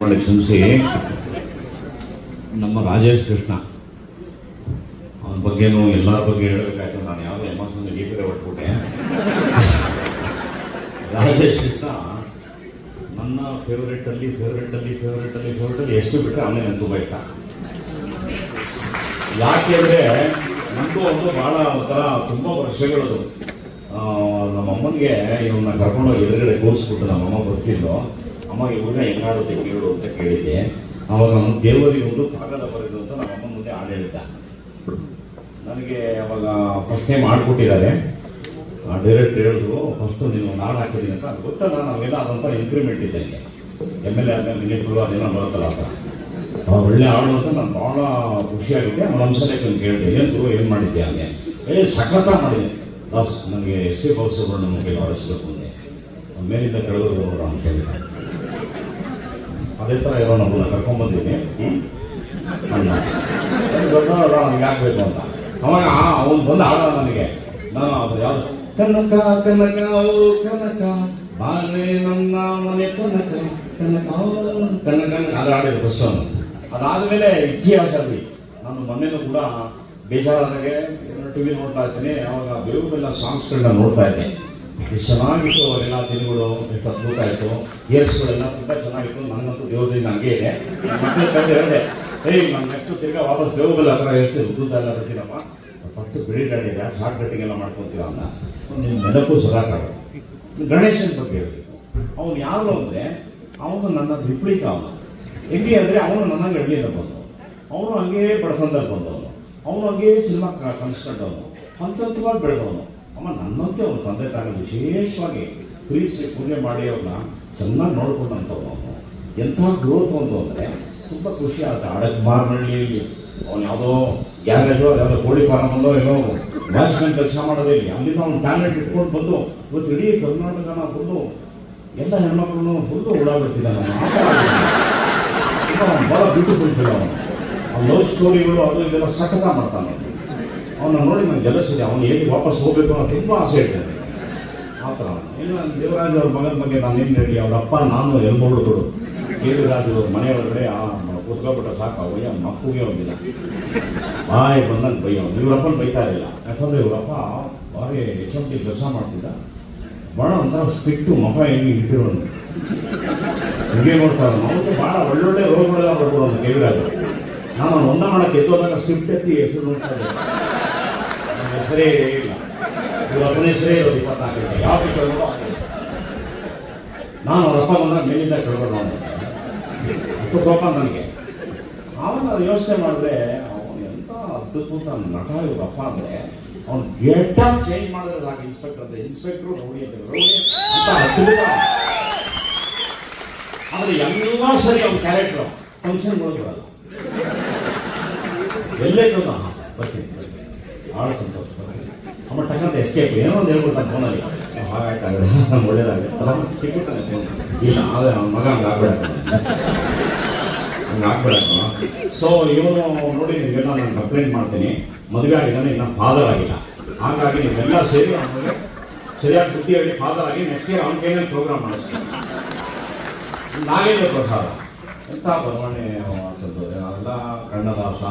ಕ್ಷಮಿಸಿ ನಮ್ಮ ರಾಜೇಶ್ ಕೃಷ್ಣ. ಅವನ ಬಗ್ಗೆನೂ ಎಲ್ಲರ ಬಗ್ಗೆ ಹೇಳಬೇಕಾಯ್ತು. ನಾನು ಯಾವುದೇ ಎಮೋಷನ್ ಗೀತರೆ ಹೊಟ್ಬಿಟ್ಟೆ ರಾಜೇಶ್ ಕೃಷ್ಣ, ನನ್ನ ಫೇವ್ರೆಟಲ್ಲಿ ಫೇವ್ರೆಟಲ್ಲಿ ಅಲ್ಲಿ ಫೇವ್ರೆಟ್ ಅಲ್ಲಿ ಫೇವ್ರೆಟ್ ಅಲ್ಲಿ ಎಷ್ಟು ಬಿಟ್ಟರೆ ಅವನೇ ನನಗೆ ತುಂಬ ಇಷ್ಟ. ಯಾಕೆ ಅಂದರೆ ನನಗೂ ಒಂದು ಭಾಳ ಒಂಥರ ತುಂಬ ವರ್ಷಗಳದು. ನಮ್ಮಮ್ಮನಿಗೆ ಇವನ್ನ ಕರ್ಕೊಂಡೋಗಿ ಎದುರುಗಡೆ ಕೂರಿಸ್ಬಿಟ್ಟು ನಮ್ಮಮ್ಮ ಅಮ್ಮ ಬರ್ತಿದ್ಲು. ಅಮ್ಮ ಇವಾಗ ಹೆಂಗಾಡುತ್ತೆ ಕೇಳು ಅಂತ ಕೇಳಿದ್ದೆ. ಅವಾಗ ನಮ್ಮ ದೇವರಿಗೆ ಒಂದು ಕಾಗದ ಬರೆದು ಅಂತ ನಮ್ಮ ಅಮ್ಮ ಮುಂದೆ ಹಾಡು ಹೇಳಿದ್ದ ನನಗೆ ಅವಾಗ ಫಸ್ಟ್ ಟೈಮ್ ಮಾಡಿಕೊಟ್ಟಿದ್ದಾರೆ ಡೈರೆಕ್ಟ್ ಹೇಳಿದ್ರು, ಫಸ್ಟ್ ನೀನು ಹಾಡು ಹಾಕಿದ್ದೀನಿ ಅಂತ. ಗೊತ್ತಲ್ಲ, ನಾವೆಲ್ಲ ಅದಂತ ಇಂಕ್ರಿಮೆಂಟ್ ಇದ್ದಂಗೆ ಎಂ ಎಲ್ ಎ ಆದ ಮಿನಿಟ್ಗಳು ಅದೆಲ್ಲ ಬರುತ್ತಲ್ಲ ಅಂತ ಅವ್ರು ಒಳ್ಳೆ ಹಾಡು ಅಂತ ನಾನು ಭಾಳ ಖುಷಿಯಾಗುತ್ತೆ ಒಂದ್ಸಲ ಬಂದು ಕೇಳಿದೆ, ಏನು ಏನು ಮಾಡಿದ್ದೆ ಅಂದೆ. ಏ, ಸಖತ ಮಾಡಿದೆ. ಬಸ್ ನನಗೆ ಎಸ್ ಬಾಲಸುಬ್ರಹ್ಮಣ್ಯ ನಮ್ಮ ಕೈ ಆಡಿಸ್ಬೇಕು ಅಂದೆ. ಮೇಲಿಂದ ಕಳೆದ್ರು ಅಂತ ಇದೆ ಅದೇ ಥರ ಇರೋ ನಮ್ಮನ್ನ ಕರ್ಕೊಂಡ್ಬಂದೀನಿ ಅಣ್ಣ ದೊಡ್ಡವರ ನನಗೆ ಆಗ್ಬೇಕು ಅಂತ. ಅವಾಗ ಅವನು ಬಂದು ಹಾಡ ನನಗೆ. ನಾನು ಅದು ಯಾವುದು? ಕನಕ ಕನಕ, ಓ, ಕನಕ, ಬಾರೆ ನನ್ನ ಮನೆ ಕನಕ ಕನಕ ಕನಕ. ಅದು ಹಾಡಿದ್ರು ಫಸ್ಟ್ ಅವನು ಅದಾದಮೇಲೆ ಇತಿಹಾಸ ಅಲ್ಲಿ. ನಾನು ಮೊನ್ನೆನೂ ಕೂಡ ಬೇಜಾರಾದಾಗೆ ಟಿ ವಿ ನೋಡ್ತಾ ಇರ್ತೀನಿ ಅವಾಗ ಬೇವು ಬೆಲ್ಲ ಸಾಂಗ್ಸ್ಗಳನ್ನ ನೋಡ್ತಾ ಇದ್ದೆ. ಎಷ್ಟು ಚೆನ್ನಾಗಿತ್ತು ಅವರೆಲ್ಲ ದಿನಗಳು ಎಷ್ಟು ಅದ್ಭುತ ಆಯಿತು. ಇಯರ್ಸ್ಗಳೆಲ್ಲ ತುಂಬ ಚೆನ್ನಾಗಿತ್ತು. ನನಗಂತೂ ದೇವ್ರದಿಂದ ಹಂಗೆ ಇದೆ. ಮಕ್ಕಳು ಕಂಡು ಹೇಳಿದೆ, ಏಯ್, ನಾನು ನೆಕ್ಸ್ಟ್ ತಿರ್ಗಾ ವಾಪಸ್ ಬೇವುಗಲ್ಲ ಹತ್ರ ಎಷ್ಟು ಉದ್ದುದ್ದ ಎಲ್ಲ ಬರ್ತೀನಪ್ಪ ಫಸ್ಟ್ ಬಿಳಿ ಗಾಡಿದೆ ಶಾರ್ಟ್ ಕಟ್ಟಿಂಗ್ ಎಲ್ಲ ಮಾಡ್ಕೊತೀವ ಅಂತ. ನಿಮ್ಮ ನೆನಪು ಸದಾಕಾಲ ಗಣೇಶನ ಬಗ್ಗೆ ಹೇಳಿ. ಅವನು ಯಾರು ಅಂದರೆ, ಅವನು ನನ್ನ ವಿಪರೀತ ಅವನು. ಹೆಂಗೆ ಅಂದರೆ, ಅವನು ನನ್ನ ಹಳ್ಳಿಯಿಂದ ಬಂದವನು. ಅವನು ಹಂಗೆ ಬಡತನದಲ್ಲಿ ಬಂದವನು ಅವನು ಹಂಗೆ ಸಿನಿಮಾ ಕನ್ಸ್ಕೊಂಡವನು ಹಂತವಾಗಿ ಬೆಳೆದವನು. ಅಮ್ಮ, ನನ್ನಂತೆ ಅವ್ರ ತಂದೆ ತಾಯಿ ವಿಶೇಷವಾಗಿ ಪ್ರೀತಿಸಿ ಪೂಜೆ ಮಾಡಿ ಅವ್ರನ್ನ ಚೆನ್ನಾಗಿ ನೋಡ್ಕೊಂಡಂಥವ್ನು ಅವನು ಎಂಥ ಗ್ರೋತ್ ಒಂದು ಅಂದರೆ ತುಂಬ ಖುಷಿ ಆಗುತ್ತೆ. ಅಡಗ್ಮಾರ್ನಹಳ್ಳಿಯಲ್ಲಿ ಅವನು ಯಾವುದೋ ಗ್ಯಾರೇಜೋ, ಯಾವುದೋ ಕೋಳಿ ಫಾರಮಲ್ಲೋ ಏನೋ ವಾಚ್ಮ್ಯಾನ್ ಕೆಲಸ ಇಲ್ಲ. ಅಲ್ಲಿಂದ ಅವ್ನು ಟ್ಯಾಲೆಂಟ್ ಇಟ್ಕೊಂಡು ಬಂದು ಇವತ್ತು ಇಡೀ ಕರ್ನಾಟಕನ ಫುಲ್ಲು ಎಲ್ಲ ಹೆಣ್ಮಕ್ಳು ಫುಲ್ಲು ಓಡಾಡ್ಬಿಡ್ತಿದ್ದಾನೆ. ಅವನು. ಭಾಳ ಬ್ಯೂಟಿಫುಲ್ ಫಿಲ್ ಅವನು. ಆ ಲವ್ ಸ್ಟೋರಿಗಳು ಅದು ಇದೆಲ್ಲ ಸಖತ ಮಾಡ್ತಾನೆ ಅವನ್ನ ನೋಡಿ ನನಗೆ ಜಲಸಿದೆ ಅವನು ಹೇಗೆ ವಾಪಸ್ ಹೋಗ್ಬೇಕು ಅಂತ ತುಂಬ ಆಸೆ ಇರ್ತದೆ. ಆ ಥರ. ಇನ್ನು ನಾನು ದೇವರಾಜ್ ಅವ್ರ ಮಗನ ಬಗ್ಗೆ ನಾನು ಏನು ಹೇಳಿ ಅವ್ರ ಅಪ್ಪ ನಾನು ಎಲ್ಬೋಳು ಕೊಡು ದೇವರಾಜ್ ಅವ್ರ ಮನೆ ಒಳಗಡೆ ಆ ಕುತ್ಕೊಬಿಟ್ಟ ಸಾಕು ಅವಯ್ಯ ಮಕ್ಕಳಿಗೆ ಹೋಗಿಲ್ಲ. ಬಾಯ್ ಬಂದಂಗೆ ಬೈಯೋನು ಇವರಪ್ಪನ ಬೈತಾ ಇರಲಿಲ್ಲ. ಯಾಕಂದ್ರೆ ಇವರಪ್ಪ ಭಾರಿ ಟಿ ಕೆಲಸ ಮಾಡ್ತಿದ್ದ. ಭಾಳ ಒಂಥರ ಸ್ಟ್ರಿಕ್ಟು ಮಗ ಹೆಂಗೆ ಇಟ್ಟಿರೋನು ಹಿಂಗೆ ನೋಡ್ತಾರೆ ಅವನಿಗೆ ಭಾಳ ಒಳ್ಳೊಳ್ಳೆ ರೋಗಗಳೆಲ್ಲ ಬರ್ಬೋದು ದೇವರಾಜ್ ನಾನು ಅವ್ನು ಒಂದ ಮಾಡಕ್ಕೆ ಎದ್ದೋದಾಗ ಸ್ಕ್ರಿಪ್ಟ್ ಎತ್ತಿ ಹೆಸರು ನೋಡ್ತಾ ನನ್ನ ಹೆಸರೇ ಇಲ್ಲ. ಇವರು ಅಪ್ಪನ ಹೆಸರೇ ಇರೋದು ಇಪ್ಪತ್ನಾಲ್ಕು ಗಂಟೆ. ಯಾವ ಹಾಗೆ. ನಾನು ಅವ್ರ ಅಪ್ಪ ಬಂದಾಗ ಮೇಲಿಂದ ಕೇಳ್ಕೊಂಡು ನಾನು ಕೋಪ ನನಗೆ. ನಾನು ಯೋಚನೆ ಮಾಡಿದ್ರೆ, ಅವನು ಎಂಥ ಅದ್ಭುತ ನಟ ಇವ್ರ ಅಪ್ಪ ಅಂದರೆ, ಅವ್ನು ಗೆಟ್ಟ ಚೇಂಜ್ ಮಾಡಿದ್ರೆ ಸಾಕು ಇನ್ಸ್ಪೆಕ್ಟರ್ ಅಂತ. ಇನ್ಸ್ಪೆಕ್ಟ್ರು ರೌಡಿ ಅಂತ. ಅಂತ. ಅದ್ಭುತ. ಆದರೆ ಎಲ್ಲ ಸರಿ ಅವ್ನ ಕ್ಯಾರೆಕ್ಟ್ರು ಫಂಕ್ಷನ್ಗಳು ಬರಲ್ಲ ಎಲ್ಲೇ ಕೇಳ್ದ? ಬರ್ತೀನಿ ಬರ್ತೀನಿ. ಭಾಳ ಸಂತೋಷ. ಅಮ್ಮ ಟಕ್ಕಂತ ಎಸ್ಕೇಪ್ ಏನೋ ಒಂದು ಹೇಳ್ಬಿಡ್ತಾನೆ ಫೋನಲ್ಲಿ ಹಾಗಾಯ್ತಾಗಲ್ಲ ಒಳ್ಳೇದಾಗಲ್ಲ ಸಿಕ್ಬಿಡ್ತಾನೆ ಫೋನ್ ಇಲ್ಲ, ಆದರೆ ಅವ್ನ ಮಗ ಹಂಗೆ ಆಗ್ಬೇಡ. ಹಂಗೆ ಆಗ್ಬೇಡ ಸೊ ಇವನು ನೋಡಿ ನಿಮಗೆಲ್ಲ ನಾನು ಕಂಪ್ಲೇಂಟ್ ಮಾಡ್ತೀನಿ. ಮದುವೆ ಆಗಿದ್ದಾನೆ, ಇನ್ನು ಫಾದರ್ ಆಗಿಲ್ಲ. ಹಾಗಾಗಿ ನೀವೆಲ್ಲ ಸೇರಿ ಆಮೇಲೆ ಸರಿಯಾಗಿ ಬುದ್ಧಿ ಹೇಳಿ ಫಾದರ್ ಆಗಿ ನೆಕ್ಸ್ಟ್ ಇಯರ್ ಅವ್ನ ಕೈನಲ್ಲಿ ಪ್ರೋಗ್ರಾಮ್ ಮಾಡಿಸ್ತೀನಿ. ನಾಗೇಂದ್ರ ಪ್ರಸಾದ. ಎಂಥ ಬರವಣೆ ಅಂತದ್ದು? ಅಲ್ಲ ಕಣ್ಣದಾಸ.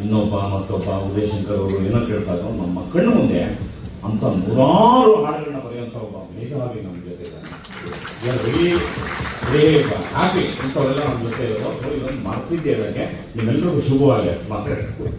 ಇನ್ನೊಬ್ಬ ಮತ್ತೊಬ್ಬ ಉದಯಶಂಕರ್ ಅವರು ಏನೋ ಕೇಳ್ತಾ ಇದ್ರು ನಮ್ಮ ಕಣ್ಣು ಮುಂದೆ ಅಂತ ನೂರಾರು ಹಾಡುಗಳನ್ನ ಬರೆಯುವಂಥ ಒಬ್ಬ ಮೇಧಾವಿ ನಮ್ಮ ಜೊತೆ ಇದ್ದಾನೆ. ಹ್ಯಾಪಿ ಇಂಥವರೆಲ್ಲ ನಮ್ಮ ಜೊತೆ ಇರೋದು ಸೊ ಇದನ್ನು ಮಾಡ್ತಿದ್ದೇವೆ ನಿಮ್ಮೆಲ್ಲರಿಗೂ ಶುಭವಾಗಿ ಮಾತಾಡ್ತೀನಿ